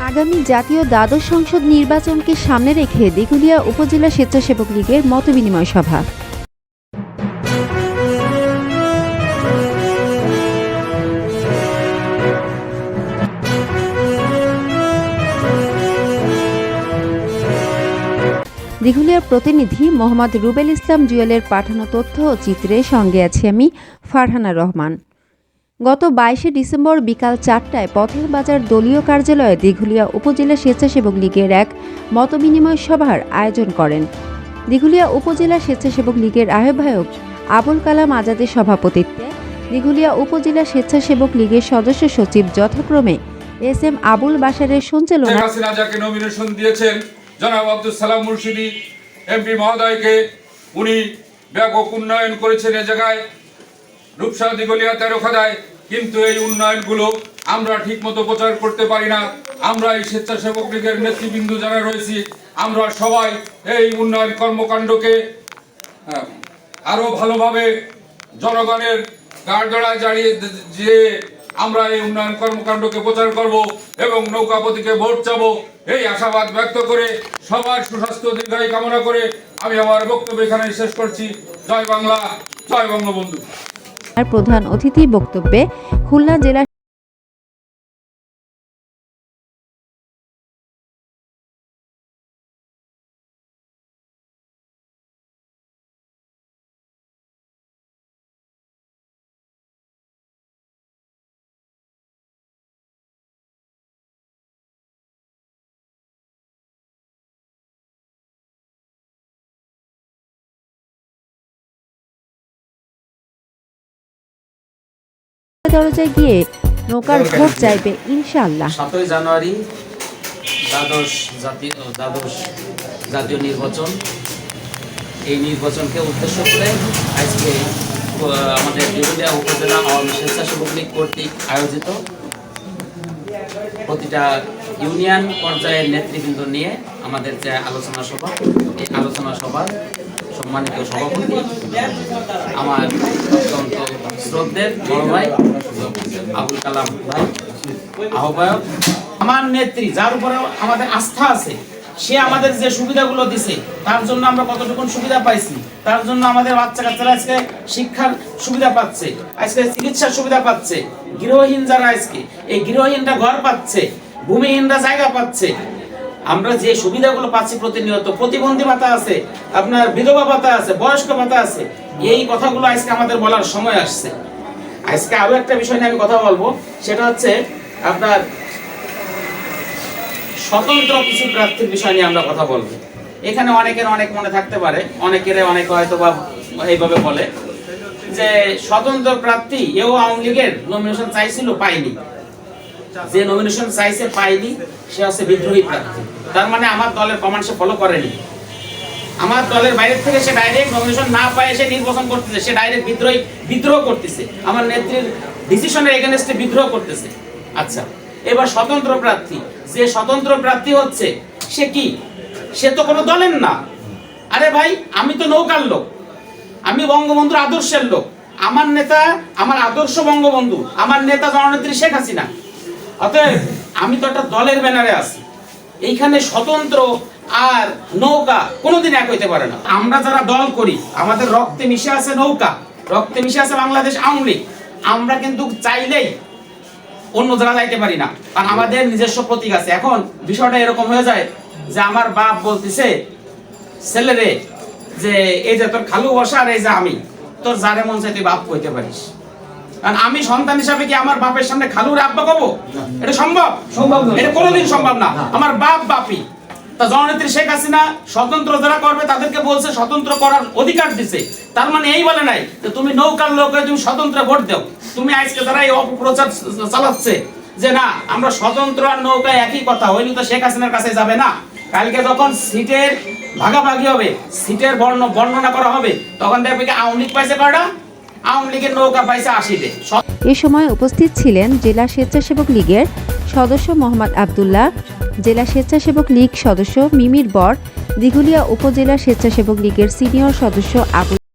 আগামী জাতীয় দ্বাদশ সংসদ নির্বাচনকে সামনে রেখে দিঘুলিয়া উপজেলা স্বেচ্ছাসেবক লীগের মতবিনিময় সভা। দিঘুলিয়ার প্রতিনিধি মোহাম্মদ রুবেল ইসলাম জুয়েলের পাঠানো তথ্য ও চিত্রে সঙ্গে আছি আমি, ফারহানা রহমান। গত বাইশে ডিসেম্বর বিকাল চারটায় পথের বাজার দলীয় কার্যালয়ে দিঘুলিয়া উপজেলা স্বেচ্ছাসেবক লীগের এক মতবিনিময় সভার আয়োজন করেন। দিঘুলিয়া উপজেলা স্বেচ্ছাসেবক লীগের আহ্বায়ক আবুল কালাম আজাদের সভাপতিত্বে দিঘুলিয়া উপজেলা স্বেচ্ছাসেবক লীগের সদস্য সচিব যথাক্রমে এস এম আবুল বাসারের উন্নয়ন করেছেন এ জায়গায়। রূপসা দিগলিয়া তেরো খাদায়। কিন্তু এই উন্নয়নগুলো আমরা ঠিকমতো প্রচার করতে পারি না। আমরা এই স্বেচ্ছাসেবক লীগের নেতৃবৃন্দ যারা রয়েছি আমরা সবাই এই উন্নয়ন কর্মকাণ্ডকে হ্যাঁ, আরও ভালোভাবে জনগণের গাড়দড়ায় জাড়িয়ে যে আমরা এই উন্নয়ন কর্মকাণ্ডকে প্রচার করব এবং নৌকাপতিকে ভোট চাব। এই আশাবাদ ব্যক্ত করে সবার সুস্বাস্থ্য দীর্ঘায়ু কামনা করে আমি আমার বক্তব্য এখানে শেষ করছি। জয় বাংলা জয় বঙ্গবন্ধু। প্রধান অতিথি বক্তব্যে খুলনা জেলা দরজায় গিয়ে নৌকার ভোট চাইবে ইনশাআল্লাহ। সাতই জানুয়ারি দ্বাদশ জাতীয় দ্বাদশ জাতীয় নির্বাচন। এই নির্বাচনকে উদ্দেশ্য করে আজকে আমাদের বিরুলিয়া উপজেলা আওয়ামী স্বেচ্ছাসেবক লীগ কর্তৃক আয়োজিত প্রতিটা ইউনিয়ন পর্যায়ের নেতৃবৃন্দ নিয়ে আমাদের যে আলোচনা সভা এই আলোচনা সভার সম্মানিত সভাপতি আমার অত্যন্ত শ্রদ্ধের ভাই আবুল কালাম ভাই, আহ্বায়ক। আমার নেত্রী, যার উপরে আমাদের আস্থা আছে, সে আমাদের যে সুবিধাগুলো দিছে, তার জন্য আমরা কতটুকু সুবিধা পাইছি, তার জন্য আমাদের বাচ্চা কাচ্চারা আজকে শিক্ষার সুবিধা পাচ্ছে, আজকে চিকিৎসার সুবিধা পাচ্ছে, গৃহহীন যারা আজকে, এই গৃহহীনরা ঘর পাচ্ছে, ভূমিহীনরা জায়গা পাচ্ছে। আমরা যে সুবিধাগুলো পাচ্ছি প্রতিনিয়ত, প্রতিবন্ধী ভাতা আছে, আপনার বিধবা ভাতা আছে, বয়স্ক ভাতা আছে এই কথাগুলো আজকে আমাদের বলার সময় আসছে। আজকে আরও একটা বিষয় নিয়ে আমি কথা বলব, সেটা হচ্ছে আপনার স্বতন্ত্র কিছু প্রার্থীর বিষয় নিয়ে আমরা কথা বলব। এখানে অনেকের অনেক মনে থাকতে পারে, অনেকের অনেক হয়তো বা এইভাবে বলে, যে স্বতন্ত্র প্রার্থী এও আওয়ামী লীগের নমিনেশন চাইছিল পাইনি যে নমিনেশন চাইছে পাইনি সে হচ্ছে বিদ্রোহী প্রার্থী। তার মানে আমার দলের কমান্ড সে ফলো করেনি। আমার দলের বাইরে থেকে সে ডাইরেক্ট নমিনেশন না পায়, সে নির্বাচন করতেছে, সে ডাইরেক্ট বিদ্রোহী, বিদ্রোহ করতেছে। আমার নেত্রীর ডিসিশনের এগেনস্টে বিদ্রোহ করতেছে। আচ্ছা এবার স্বতন্ত্র প্রার্থী, যে স্বতন্ত্র প্রার্থী হচ্ছে, সে কি? সে তো কোনো দলের না। আরে ভাই, আমি তো নৌকার লোক। আমি বঙ্গবন্ধুর আদর্শের লোক। আমার নেতা, আমার আদর্শ বঙ্গবন্ধু, আমার নেতা জননেত্রী শেখ হাসিনা। অতএব, আমি তো একটা দলের ব্যানারে আছি। এইখানে স্বতন্ত্র আর নৌকা কোনোদিন এক হইতে পারে না। আমরা যারা দল করি আমাদের রক্তে মিশে আছে নৌকা রক্তে মিশে আছে বাংলাদেশ আওয়ামী লীগ। আমরা কিন্তু চাইলেই অন্য জায়গা যাইতে পারি না কারণ আমাদের নিজস্ব প্রতীক আছে। এখন বিষয়টা এরকম হয়ে যায় যে আমার বাপ বলতেছে ছেলেরে যে এই যে তোর খালু বসা আর এই যে আমি তোর যারে মন চাই তুই বাপ কইতে পারিস। কারণ আমি সন্তান হিসাবে কি আমার বাপের সামনে খালুর আব্বা কব এটা সম্ভব? সম্ভব এটা কোনোদিন সম্ভব না। আমার বাপ বাপি তা জননেত্রী শেখ হাসিনা স্বতন্ত্র যারা করবে, তাদেরকে বলছে স্বতন্ত্র করার অধিকার দিছে। তার মানে এই বলে নাই যে তুমি নৌকার লোক তুমি স্বতন্ত্র ভোট দাও। তুমি আজকে যারা এই অপপ্রচার চালাচ্ছে যে না, আমরা স্বতন্ত্র আর নৌকায় একই কথা, হইলে তো শেখ হাসিনার কাছে যাবে না। কালকে যখন সিটের ভাগাভাগি হবে, সিটের বর্ণ, বর্ণনা করা হবে, তখন দেখবে কি আওয়ামী লীগ পাইছে কয়টা? আওয়ামী লীগের নৌকা পাইছে আশিতে এ সময় উপস্থিত ছিলেন জেলা স্বেচ্ছাসেবক লীগের সদস্য মোহাম্মদ আবদুল্লাহ জেলা স্বেচ্ছাসেবক লীগ সদস্য মিমির বর দিঘুলিয়া উপজেলা স্বেচ্ছাসেবক লীগের সিনিয়র সদস্য আবু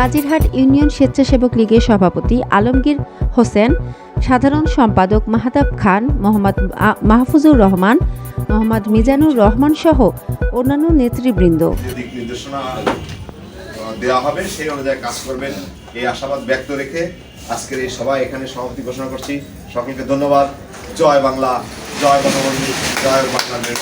নাজিরহাট ইউনিয়ন স্বেচ্ছাসেবক লীগের সভাপতি আলমগীর হোসেন, সাধারণ সম্পাদক মাহাতাব খান, মোহাম্মদ মাহফুজুর রহমান, মোহাম্মদ মিজানুর রহমান সহ অন্যান্য নেতৃবৃন্দ। দেওয়া হবে, সেই অনুযায়ী কাজ করবেন। এই আশাবাদ ব্যক্ত রেখে আজকের এই সভায় এখানে সমাপ্তি ঘোষণা করছি। সকলকে ধন্যবাদ। জয় বাংলা, জয় বঙ্গবন্ধু, জয় বাংলাদেশ।